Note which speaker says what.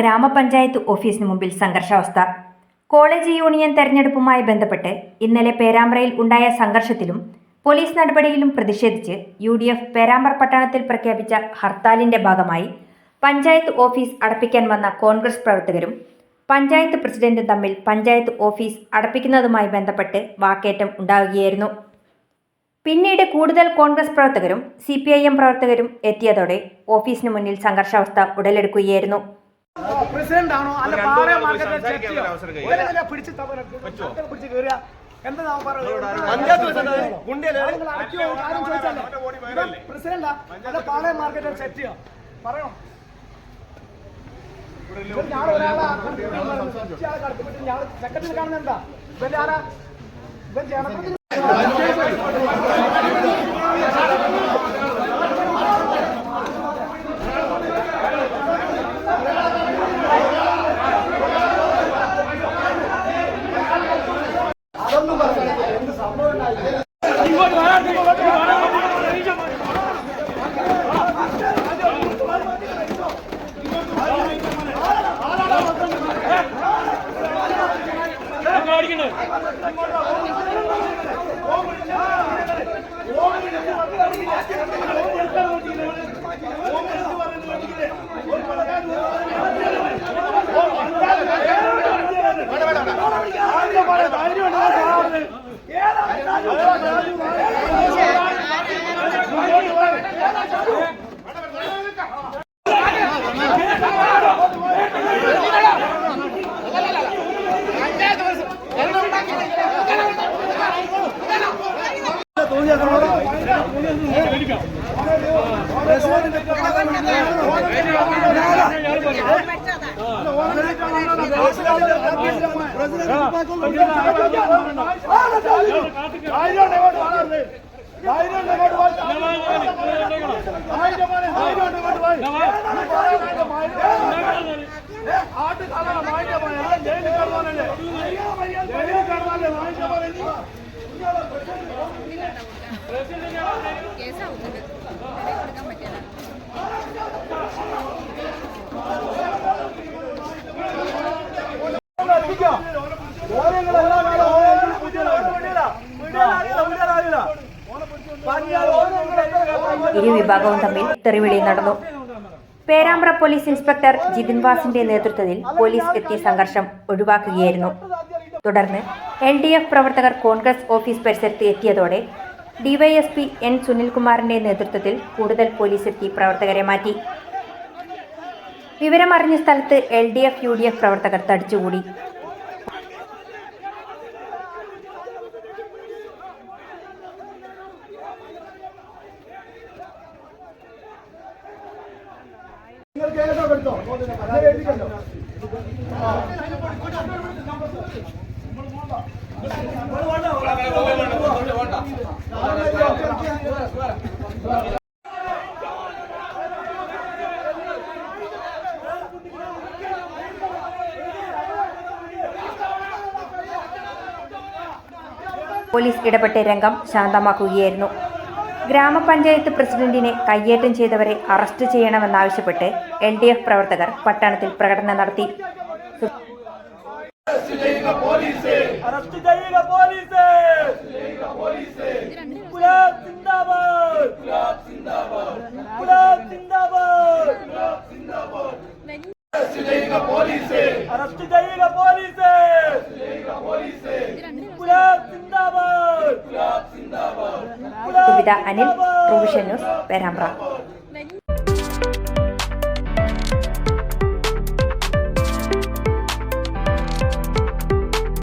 Speaker 1: ഗ്രാമപഞ്ചായത്ത് ഓഫീസിന് മുമ്പിൽ സംഘർഷാവസ്ഥ. കോളേജ് യൂണിയൻ തെരഞ്ഞെടുപ്പുമായി ബന്ധപ്പെട്ട് ഇന്നലെ പേരാമ്പ്രയിൽ ഉണ്ടായ സംഘർഷത്തിലും പോലീസ് നടപടിയിലും പ്രതിഷേധിച്ച് യു ഡി എഫ് പേരാമ്പ്ര പട്ടണത്തിൽ പ്രഖ്യാപിച്ച ഹർത്താലിന്റെ ഭാഗമായി പഞ്ചായത്ത് ഓഫീസ് അടപ്പിക്കാൻ വന്ന കോൺഗ്രസ് പ്രവർത്തകരും പഞ്ചായത്ത് പ്രസിഡന്റും തമ്മിൽ പഞ്ചായത്ത് ഓഫീസ് അടപ്പിക്കുന്നതുമായി ബന്ധപ്പെട്ട് വാക്കേറ്റം ഉണ്ടാവുകയായിരുന്നു. പിന്നീട് കൂടുതൽ കോൺഗ്രസ് പ്രവർത്തകരും സി പ്രവർത്തകരും എത്തിയതോടെ ഓഫീസിന് മുന്നിൽ സംഘർഷാവസ്ഥ ഉടലെടുക്കുകയായിരുന്നു.
Speaker 2: പ്രസിഡന്റ് ആണോ? അല്ല പാറ പിടിച്ച് പിടിച്ച് കയറുക. എന്താ പറയുന്നത്?
Speaker 3: പ്രസിഡന്റ്?
Speaker 2: അല്ല പാളയം മാർക്കറ്റ് സെറ്റ് ചെയ്യാം? പറയണം ഞാളെ ഒരാളെ സെക്രട്ടറി എന്താ ഇവന്റെ ആരാ? ഇവൻ Hadi
Speaker 4: baba. ఆట కాలం
Speaker 1: ഇരു വിഭാഗവും തമ്മിൽ തെറിവിളി നടന്നു. പേരാമ്പ്ര പോലീസ് ഇൻസ്പെക്ടർ ജിതിൻ വാസിന്റെ നേതൃത്വത്തിൽ പോലീസ് എത്തിയ സംഘർഷം ഒഴിവാക്കുകയായിരുന്നു. തുടർന്ന് എൽ ഡി എഫ് പ്രവർത്തകർ കോൺഗ്രസ് ഓഫീസ് പരിസരത്ത് എത്തിയതോടെ ഡിവൈഎസ്പി എൻ സുനിൽകുമാറിന്റെ നേതൃത്വത്തിൽ കൂടുതൽ പോലീസ് എത്തി പ്രവർത്തകരെ മാറ്റി. വിവരമറിഞ്ഞ സ്ഥലത്ത് L D F U D F പ്രവർത്തകർ തടിച്ചുകൂടി.
Speaker 2: നിങ്ങൾ
Speaker 1: പോലീസ് ഇടപെട്ട് രംഗം ശാന്തമാക്കുകയായിരുന്നു. ഗ്രാമപഞ്ചായത്ത് പ്രസിഡന്റിനെ കയ്യേറ്റം ചെയ്തവരെ അറസ്റ്റ് ചെയ്യണമെന്നാവശ്യപ്പെട്ട് എൽ ഡി എഫ് പ്രവർത്തകർ പട്ടണത്തിൽ പ്രകടനം നടത്തി. Anil provision news Perambra.